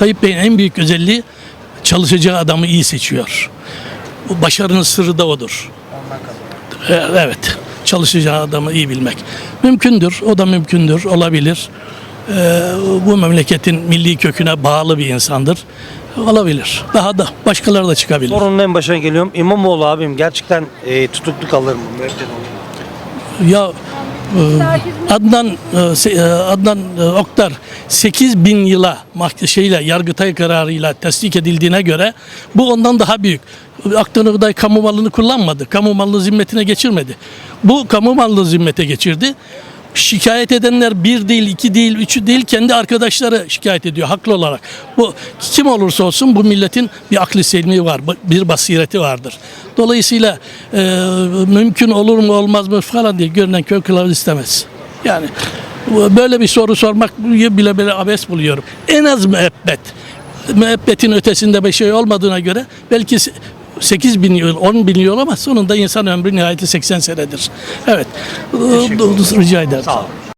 Tayyip Bey'in en büyük özelliği çalışacağı adamı iyi seçiyor. Bu başarının sırrı da odur. E, Evet. Çalışacağı adamı iyi bilmek. Mümkündür. O da mümkündür. Olabilir. E, bu memleketin milli köküne bağlı bir insandır. Olabilir. Daha da başkaları da çıkabilir. Sorunun en başına geliyorum. İmamoğlu abim gerçekten e, tutuklu kalır mı? Müebbet olur mu? Ya Adnan e, e, Adnan e, Oktar 8 bin yıla şeyle Yargıtay kararıyla tasdik edildiğine göre bu ondan daha büyük. Iğday kamu malını kullanmadı. Kamu malını zimmetine geçirmedi. Bu kamu malını zimmete geçirdi. Şikayet edenler bir değil, iki değil, üçü değil kendi arkadaşları şikayet ediyor haklı olarak. Bu kim olursa olsun bu milletin bir aklı selmi var, bir basireti vardır. Dolayısıyla e, mümkün olur mu olmaz mı falan diye görünen köy kılavuz istemez. Yani böyle bir soru sormak bile bile abes buluyorum. En az müebbet. Müebbetin ötesinde bir şey olmadığına göre belki 8 bin yıl, 10 bin yıl ama sonunda insan ömrü nihayeti 80 senedir. Evet. Rica ederim. Sağ olun.